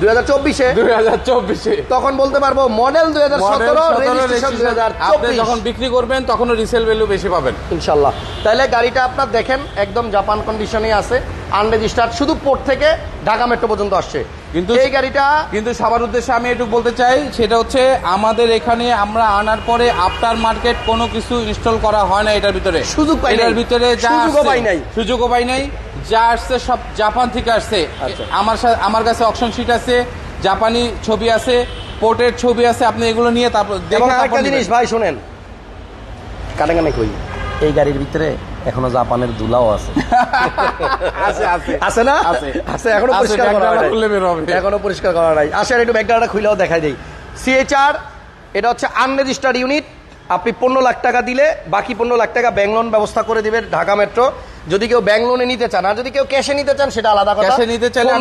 S1: দুই হাজার চব্বিশে?
S2: দুই হাজার চব্বিশে।
S1: তখন বলতে পারব মডেল দুই হাজার সতেরো রেজিস্ট্রেশন দুই হাজার
S2: আপনি যখন বিক্রি করবেন তখন রিসেল ভ্যালু বেশি পাবেন।
S1: ইনশাল্লাহ। তাহলে গাড়িটা আপনার দেখেন একদম জাপান কন্ডিশনে আছে। আনরেজিস্টার্ড শুধু পোর্ট থেকে ঢাকা মেট্রো পর্যন্ত আসছে। কিন্তু এই গাড়িটা
S2: কিন্তু সবার উদ্দেশ্যে আমি একটু বলতে চাই সেটা হচ্ছে আমাদের এখানে আমরা আনার পরে আফটার মার্কেট কোনো কিছু ইনস্টল করা হয় না এটার ভিতরে।
S1: সুযোগ পাই।
S2: এটার ভিতরে যা
S1: সুযোগও পাই নাই।
S2: সুযোগও পাই নাই। যা আসছে সব জাপান থেকে আসছে।
S1: আচ্ছা।
S2: আমার সাথে আমার কাছে অপশন শিট আছে জাপানি ছবি আছে পোর্টের ছবি আছে আপনি এগুলো নিয়ে তারপর
S1: দেখুন
S2: তারপর
S1: জিনিস ভাই শোনেন। কানে কানে কই? এই গাড়ির ভিতরে এখনও জাপানের দুলাও আছে।
S2: আছে
S1: না?
S2: আছে। এখনও
S1: পরিষ্কার করা নাই। এখনও পরিষ্কার করা নাই। আসেন একটু ব্যাগটা খুলেও দেখাই দেই। সিএচআর এটা হচ্ছে আনরেজিস্টার্ড ইউনিট আপনি পনেরো লাখ টাকা দিলে বাকি পনেরো লাখ টাকা ব্যাংক লোন ব্যবস্থা করে দিবেন ঢাকা মেট্রো যদি কেউ ব্যাংক লোনে নিতে চান আর যদি কেউ ক্যাশে নিতে চান সেটা আলাদা কথা।
S2: ক্যাশে নিতে চাইলে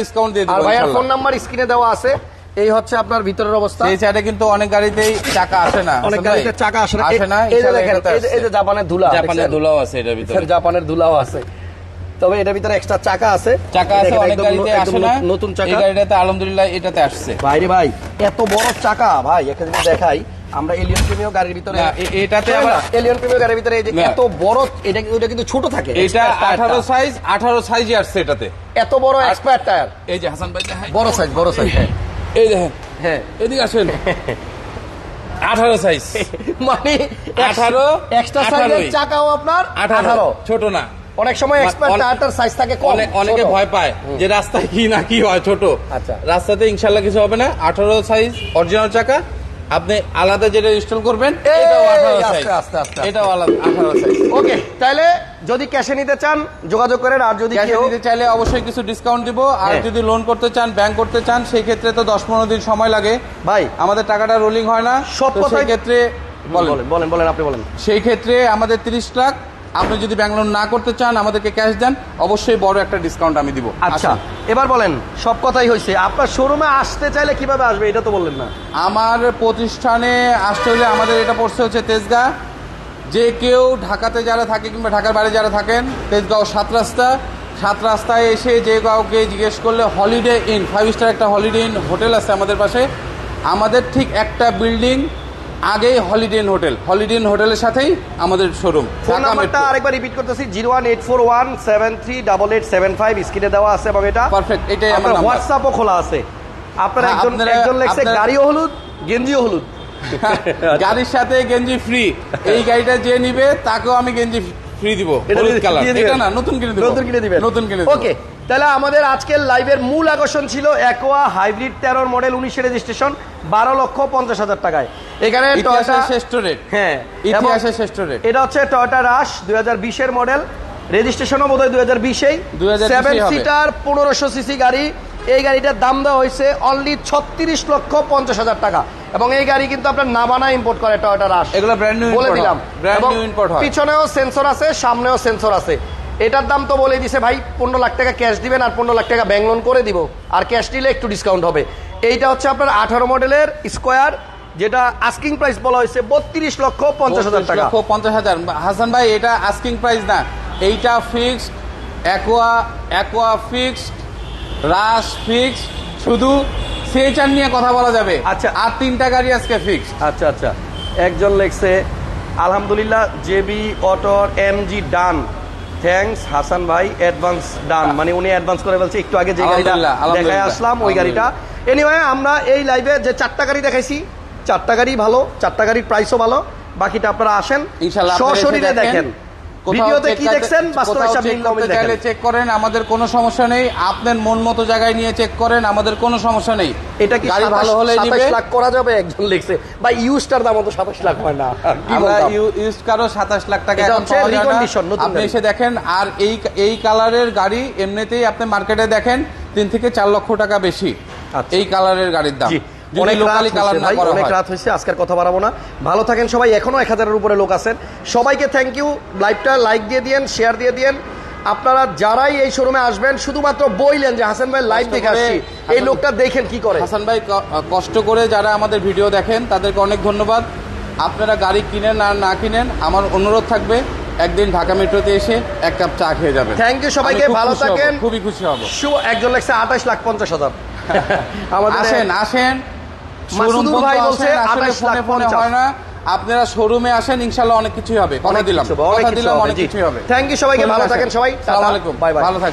S2: ডিসকাউন্ট দিয়ে
S1: আর
S2: দেবো
S1: ভাইয়ার ফোন নাম্বার স্ক্রিনে দেওয়া আছে। এই হচ্ছে আপনার ভিতরের অবস্থা।
S2: সেই সাইডে কিন্তু অনেক গাড়িতেই চাকা আসে না
S1: অনেক গাড়িতে চাকা আসে না।
S2: আসে না
S1: এই যে দেখেন এই যে- এই। জাপানের ধুলা
S2: জাপানের ধুলাও আছে এটার ভিতরে।
S1: জাপানের ধুলাও আছে। তবে এটার ভিতরে এক্সট্রা চাকা আছে।
S2: চাকা আছে অনেক গাড়িতে আসে না।
S1: নতুন চাকা।
S2: এই গাড়িটাতে আলহামদুলিল্লাহ এটাতে আসছে।
S1: ভাই রে ভাই এত বড় চাকা ভাই একটা জিনিস দেখাই আমরা এলিয়ন প্রিমিও গাড়ির ভিতরে
S2: এটাতে আবার-
S1: এলিয়ন প্রিমিও গাড়ির ভিতরে এই যে এত বড় এটা কিন্তু এটা কিন্তু ছোট থাকে।
S2: এটা
S1: expert টায়ারটা।
S2: আঠারো সাইজ আঠারো সাইজই আসছে এটাতে।
S1: এত বড় এক্সপায়ার টায়ার
S2: এই যে হাসান ভাই
S1: বড় সাইজ বড় সাইজ
S2: এই দেখেন।
S1: হ্যাঁ।
S2: এদিকে আসেন। আঠারো সাইজ
S1: মানে
S2: 18
S1: এক্সট্রা সাইজের চাকাও আপনার
S2: আঠারো
S1: আঠারো।
S2: ছোট না।
S1: অনেক সময় এক্সপায়ার
S2: অনেক-
S1: টায়ারটার সাইজ থাকে কম
S2: অনেক অনেকে ভয় পায় যে রাস্তায় কি না কি হয় ছোট।
S1: আচ্ছা।
S2: রাস্তাতে ইনশাল্লাহ কিছু হবে না। আঠারো সাইজ অরিজিনাল চাকা। আপনি আলাদা যেটা ইনস্টল করবেন এটাও আঠারো সাইজ
S1: আস্তে, আস্তে,
S2: এটাও আলাদা আঠারো সাইজ
S1: ওকে তাহলে যদি ক্যাশে নিতে চান যোগাযোগ করেন আর যদি
S2: ক্যাশে নিতে চাইলে অবশ্যই কিছু ডিসকাউন্ট দিব। আর
S1: হ্যাঁ।
S2: যদি লোন করতে চান ব্যাংক করতে চান সেই ক্ষেত্রে তো দশ পনেরো দিন সময় লাগে।
S1: ভাই।
S2: আমাদের টাকাটা রোলিং হয় না।
S1: সব
S2: ক্ষেত্রে বলেন
S1: বলেন বলেন বলেন আপনি বলেন।
S2: সেই ক্ষেত্রে আমাদের তিরিশ লাখ আপনি যদি ব্যাংক লোন না করতে চান আমাদেরকে ক্যাশ দেন অবশ্যই বড় একটা ডিসকাউন্ট আমি দিব।
S1: আচ্ছা এবার বলেন সব কথাই হয়েছে। আপনার শোরুমে আসতে চাইলে কীভাবে আসবে? এটা তো বললেন না।
S2: আমার প্রতিষ্ঠানে আসতে হলে আমাদের এটা পড়ছে হচ্ছে তেজগাঁ। যে কেউ ঢাকাতে যারা থাকে কিংবা ঢাকার বাইরে যারা থাকেন তেজগাঁও সাত রাস্তা। সাত রাস্তায় এসে যে কাউকে জিজ্ঞেস করলে হলিডে ইন ফাইভ স্টার একটা হলিডে ইন হোটেল আছে আমাদের পাশে। আমাদের ঠিক একটা বিল্ডিং আগেই Holiday Inn hotel. Holiday Inn হোটেলের সাথেই আমাদের শোরুম
S1: ফোন নাম্বারটা আরেকবার রিপিট করতেছি zero one eight four one seven three double eight seven five. স্ক্রিনে দেওয়া আছে এবং এটা
S2: পারফেক্ট এটাই আমার
S1: হোয়াটসঅ্যাপও খোলা আছে। আপনার
S2: হ্যাঁ,
S1: একজন একজন লেখছে গাড়িও হলুদ গেঞ্জিও হলুদ।
S2: গাড়ির সাথে গেঞ্জি ফ্রি এই গাড়িটা যে নিবে তাকেও আমি গেঞ্জি ফ্রি দিব। হলুদ কালার এটা না নতুন কিনে দিব।
S1: নতুন কিনে দিবেন।
S2: নতুন কিনে দিব।
S1: ওকে তাহলে আমাদের আজকের লাইভের মূল আকর্ষণ ছিল একোয়া হাইব্রিড তেরোর মডেল উনিশের রেজিস্ট্রেশন বারো লক্ষ পঞ্চাশ হাজার টাকায়। এখানে
S2: শ্রেষ্ঠ রেট
S1: হ্যাঁ
S2: ইতিহাসের শ্রেষ্ঠ রেট
S1: এটা হচ্ছে টয়োটা রাশ দুই হাজার বিশের মডেল রেজিস্ট্রেশনও বোধ হয় দুই হাজার বিশেই। সেভেন সিটার পনেরোশো সিসি গাড়ি। এই গাড়িটার দাম দেওয়া হয়েছে অনলি ছত্রিশ লক্ষ পঞ্চাশ হাজার টাকা। এবং এই গাড়ি কিন্তু আপনার নাবানা ইম্পোর্ট করে টয়টা রাশ
S2: এগুলো ব্র্যান্ড নিউ
S1: বলে দিলাম। এবং পিছনেও সেন্সর আছে সামনেও সেন্সর আছে। এটার দাম তো বলে দিছে ভাই পনেরো লাখ টাকা ক্যাশ দিবেন আর পনেরো লাখ টাকা ব্যাংক লোন করে দিব। আর ক্যাশ দিলে একটু ডিসকাউন্ট হবে। এইটা হচ্ছে আপনার আঠারো মডেলের স্কোয়ার যেটা আস্কিং প্রাইস বলা হয়েছে বত্রিশ লক্ষ পঞ্চাশ হাজার টাকা।
S2: লক্ষ পঞ্চাশ হাজার। হাসান ভাই এটা আস্কিং প্রাইস না। এইটা fixed Aqua Aqua fixed Rush fixed শুধু সেচার নিয়ে কথা বলা যাবে।
S1: আচ্ছা।
S2: আর তিনটা গাড়ি আজকে ফিক্সড
S1: আচ্ছা আচ্ছা। একজন লেখছে আলহামদুলিল্লাহ জেবি অটোর এমজি ডান। থ্যাঙ্কস হাসান ভাই অ্যাডভান্স ডান। মানে উনি অ্যাডভান্স করে বলছে একটু আগে যে গাড়িটা দেখায় আসলাম ওই গাড়িটা। এনিওয়ে আমরা এই লাইভে যে চারটা গাড়ি দেখাইছি চারটা গাড়ি ভালো চারটা গাড়ির প্রাইসও ভালো বাকিটা আপনারা আসেন সশরীরে দেখেন। ভিডিওতে কি দেখছেন
S2: চাইলে চেক করেন আমাদের কোনো সমস্যা নেই। আপনার মন মতো জায়গায় নিয়ে চেক করেন আমাদের কোনো সমস্যা নেই।
S1: এটা কি
S2: গাড়ি ভালো হলে নিবে।
S1: লাখ করা যাবে? একজন লিখছে বা ইউজটার দাম তো সাতাশ লাখ হয় না।
S2: আমরা ইউজ কারও সাতাশ লাখ টাকা এখন পাওয়া যায় না। আপনি এসে দেখেন আর এই এই কালারের গাড়ি এমনিতেই আপনি মার্কেটে দেখেন তিন থেকে চার লক্ষ টাকা বেশি। এই কালারের গাড়ির দাম।
S1: অনেক রাত হয়েছে
S2: হয়।
S1: আজকের কথা বাড়াবো না। ভালো থাকেন সবাই এখনও এক হাজারের উপরে লোক আছেন। সবাইকে থ্যাংক ইউ লাইভটা লাইক দিয়ে দিয়েন শেয়ার দিয়ে দিয়েন। আপনারা যারাই এই শোরুমে আসবেন শুধুমাত্র বইলেন যে হাসান ভাই লাইভ
S2: কষ্ট
S1: দেখে
S2: করে
S1: আসছি। এই লোকটা দেখেন কি করে।
S2: হাসান ভাই কষ্ট করে যারা আমাদের ভিডিও দেখেন তাদেরকে অনেক ধন্যবাদ। আপনারা গাড়ি কিনেন আর না কিনেন আমার অনুরোধ থাকবে একদিন ঢাকা মেট্রোতে এসে এক কাপ চা খেয়ে যাবেন।
S1: Thank you সবাইকে, ভালো থাকেন।
S2: খুবই খুশি হব।
S1: একজন লাগছে আঠাশ লাখ পঞ্চাশ হাজার।
S2: আসেন আসেন।
S1: ভাই বলছে
S2: আসেন, আসলে
S1: 28 লাখ
S2: ফোনে ফোনে হয় না। আপনারা শোরুমে আসেন ইনশাল্লাহ অনেক কিছুই হবে। কথা দিলাম কথা দিলাম অনেক কিছুই হবে।
S1: থ্যাংক ইউ সবাইকে, ভালো থাকেন সবাই।
S2: সালাম আলাইকুম।
S1: bye।
S2: ভালো থাকেন।